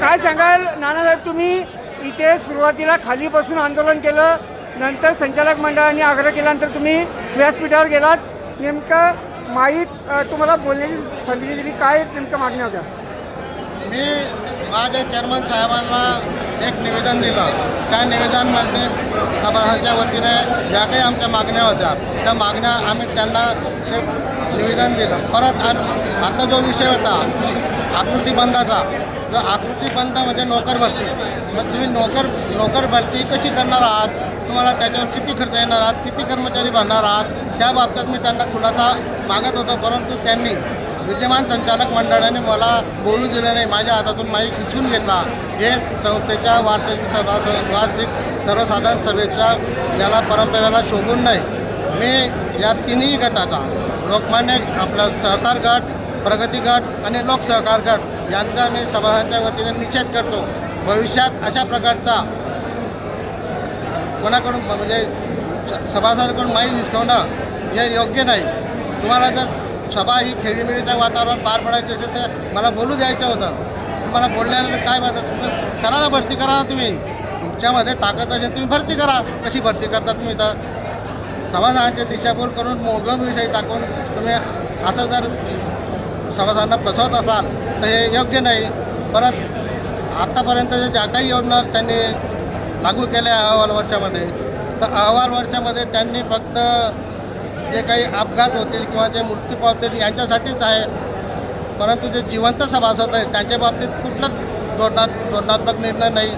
काय सांगाल? नानासाहेब तुम्ही इथे सुरुवातीला खालीपासून आंदोलन केलं नंतर संचालक मंडळाने आग्रह केल्यानंतर तुम्ही व्यासपीठावर गेलात. नेमकं माहीत तुम्हाला बोलण्याची संधी दिली. काय नेमकं मागण्या होत्या? मी माझ्या चेअरमन साहेबांना एक निवेदन दिलं. त्या निवेदनमध्ये सभासदाच्या वतीने ज्या काही आमच्या मागण्या होत्या त्या मागण्या आम्ही त्यांना ते निवेदन दिलं. परत आम आता जो विषय होता आकृतीबंधाचा जो आकृतीबंध म्हणजे नोकर भरती. मग तुम्ही नोकर नोकर भरती कशी करणार आहात? तुम्हाला त्याच्यावर किती खर्च येणार आहात? किती कर्मचारी भरणार आहात? त्या बाबतीत मी त्यांना खुलासा मागत होतो परंतु त्यांनी विद्यमान संचालक मंडळाने मला बोलू दिलं नाही. माझ्या हातातून माईक हिसकून घेतला. हे संस्थेच्या वार्षिक सभा वार्षिक सर्वसाधारण सभेच्या ज्याला परंपरेला शोभून नाही. मी या तिन्ही गटाचा लोकमान्य आपला सहकार गट प्रगती गट आणि लोकसहकार गट यांचा मी सभाच्या वतीने निषेध करतो. भविष्यात अशा प्रकारचा कोणाकडून म्हणजे स- सभासदांकडून माहीत हिसकवणं हे योग्य नाही. तुम्हाला जर सभा ही खेळीमिळीचं वातावरण पार पडायचं असेल तर मला बोलू द्यायचं होतं. तुम्हाला बोलल्यानंतर काय म्हणतात करा ना भरती करा ना तुम्ही. तुमच्यामध्ये ताकद असेल तुम्ही भरती करा. कशी भरती करता तुम्ही तर सभासदांची दिशाभूल करून मोगम विषयी टाकून तुम्ही असं जर सभासदांना फसवत असाल तर हे योग्य नाही. परत आत्तापर्यंत ज्या काही योजना त्यांनी लागू केल्या अहवाल वर्षामध्ये तर अहवाल वर्षामध्ये त्यांनी फक्त जे काही अपघात होतील किंवा जे मृत्यू पावतील यांच्यासाठीच आहे. परंतु जे जिवंत सभासद आहेत त्यांच्या बाबतीत कुठलंच धोरणात धोरणात्मक निर्णय नाही.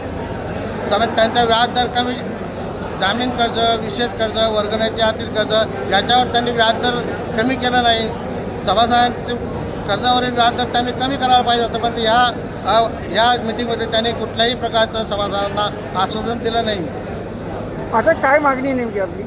समज त्यांचा व्याजदर कमी जामीन कर्ज विशेष कर्ज वर्गण्याचे आतील कर्ज याच्यावर त्यांनी व्याजदर कमी केलं नाही. सभासदांचे कर्जावरील व्याजदर त्यांनी कमी करायला पाहिजे होतं पण या अ- या मिटिंगमध्ये त्यांनी कुठल्याही प्रकारचं सभासदांना आश्वासन दिलं नाही. आता काय मागणी नेमकी आपली?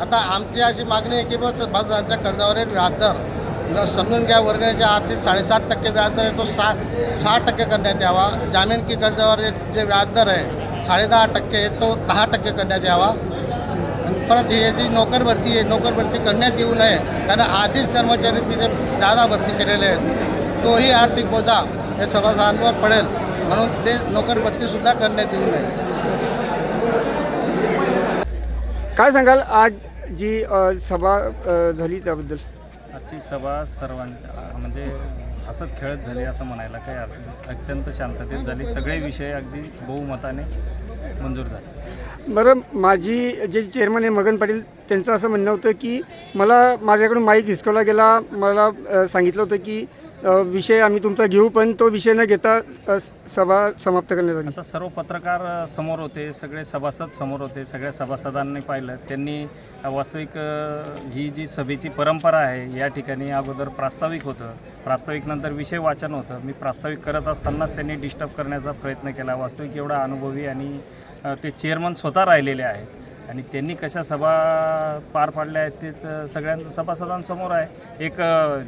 आता आमची अशी मागणी आहे की बस सभासदांच्या कर्जावरील व्याजदर समजून घ्या वर्गणीच्या आतील साडेसात टक्के व्याजदर आहे तो सहा सहा टक्के करण्यात यावा. जामीन की कर्जावरील जे व्याजदर आहे साडेदहा टक्के आहे तो दहा टक्के करण्यात यावा. परत ही जी नोकर भरती आहे नोकर भरती करण्यात येऊ नये कारण आधीच कर्मचारी तिथे जादा भरती केलेले आहेत. तोही आर्थिक बोजा हे सभासदांवर पडेल म्हणून ते नोकर भरतीसुद्धा करण्यात येऊ नये. काय सांगाल आज जी अ, सभा अ, झाली त्याबद्दल? आजची सभा सर्वांच्या म्हणजे हसत खेळत झाली असं म्हणायला काही अर्थ नाही अत्यंत शांततेत झाली. सगळे विषय अगदी बहुमताने मंजूर झाले. बरं माझी जे चेअरमन आहे मगन पाटील त्यांचं असं म्हणणं होतं की मला माझ्याकडून माईक हिसकवला गेला. मला सांगितलं होतं की विषय आम्ही तुमचा घेऊ पण तो विषय न घेता सभा समाप्त करण्यात आली. आता सर्व पत्रकार समोर होते सगळे सभासद समोर होते सगळ्या सभासदांनी पाहिलं. त्यांनी वास्तविक ही जी सभेची परंपरा आहे या ठिकाणी अगोदर प्रास्ताविक होतं. प्रास्ताविक नंतर विषय वाचन होतं. मी प्रास्ताविक करत असतानाच त्यांनी डिस्टर्ब करण्याचा प्रयत्न केला. वास्तविक एवढा अनुभवी आणि ते चेअरमन स्वतः राहिलेले आहेत. आणि त्यांनी कशा सभा पार पाडल्या आहेत ते तर सगळ्यांचं सभासदांसमोर आहे. एक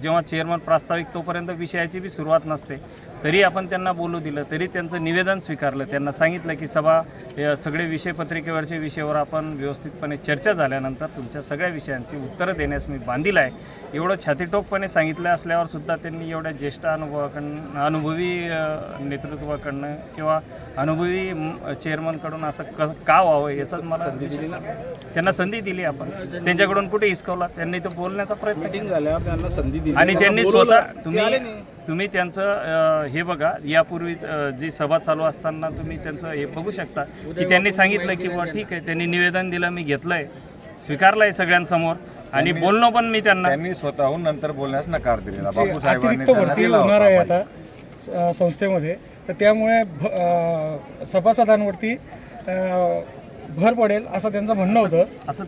जेव्हा चेअरमन प्रास्ताविक तोपर्यंत विषयाची बी सुरुवात नसते तरी आपण त्यांना बोलू दिलं तरी त्यांचं निवेदन स्वीकारलं. त्यांना सांगितलं की सभा सगळे विषय पत्रिकेवरच्या विषयावर आपण व्यवस्थितपणे चर्चा झाल्यानंतर तुमच्या सगळ्या विषयांची उत्तरं देण्यास मी बांधील आहे. एवढं छातीटोकपणे सांगितलं असल्यावर सुद्धा त्यांनी एवढ्या ज्येष्ठ अनुभवाकडनं अनुभवी नेतृत्वाकडनं किंवा अनुभवी चेअरमनकडून असं क का व्हावं याचाच मला विषय त्यांना संधी दिली आपण. त्यांच्याकडून कुठे हिसकवला? त्यांनी तो बोलण्याचा प्रयत्न केला. झाल्यावर त्यांना संधी दिली. आणि त्यांनी. स्वतः तुम्ही. तुम्ही त्यांचं अ, हे बघा यापूर्वी अ, जी सभा चालू असताना तुम्ही त्यांचं हे बघू शकता. की त्यांनी सांगितलं की बुवा ठीक आहे त्यांनी निवेदन दिलं मी घेतलंय. स्वीकारलंय सगळ्यांसमोर. आणि बोललो पण मी त्यांना त्यांनी स्वतःहून नंतर बोलण्यास नकार दिलेला. बापू साहेबांनी अतिरिक्त त्यांना भरती दिला होणार आहे. आता अ, संस्थेमध्ये. तर त्यामुळे भ अ, सभासदांवरती अ, भर पडेल असं त्यांचं म्हणणं होतं. असं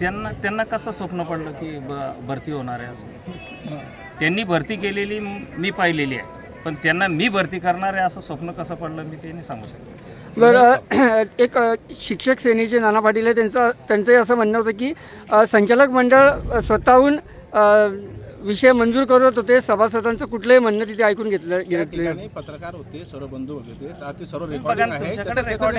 त्यांना त्यांना कसं स्वप्न पडलं की ब- भरती होणार आहे असं? त्यांनी भरती केलेली म- पाहिलेली आहे. पण त्यांना मी भरती करणार आहे असं स्वप्न कसं पडलं मी ते नाही सांगू शकतो. बरं एक शिक्षक सेनेचे नाना पाटील आहे त्यांचं त्यांचंही असं म्हणणं होतं की संचालक मंडळ स्वतःहून विषय मंजूर करत होते. सभासदांचं कुठलंही म्हणणं तिथे ऐकून घेतलं पत्रकार होते सर्व बंधू होते. सर्व रेकॉर्डिंग आहे.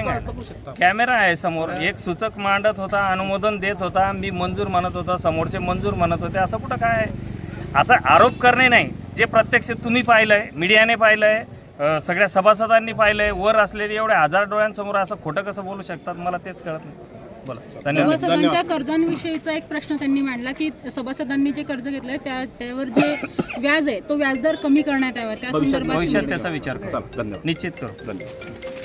आहे. कॅमेरा आहे समोर. एक सूचक मांडत होता अनुमोदन देत होता मी मंजूर म्हणत होता समोरचे मंजूर म्हणत होते. असं कुठं काय? आहे? असा आरोप करणे नाही. जे प्रत्यक्ष तुम्ही पाहिलंय मीडियाने पाहिलंय अ, सगळ्या सभासदांनी पाहिलंय वर असलेले एवढे हजार डोळ्यांसमोर असं खोटं कसं बोलू शकतात? मला तेच कळत नाही. सभासदांच्या कर्जांविषयीचा एक प्रश्न त्यांनी मांडला की सभासदांनी जे कर्ज घेतलंय त्या त्यावर जे व्याज आहे तो व्याजदर कमी करण्यात यावा. त्या संदर्भात त्याचा विचार करू. चला धन्यवाद. निश्चित करू. धन्यवाद.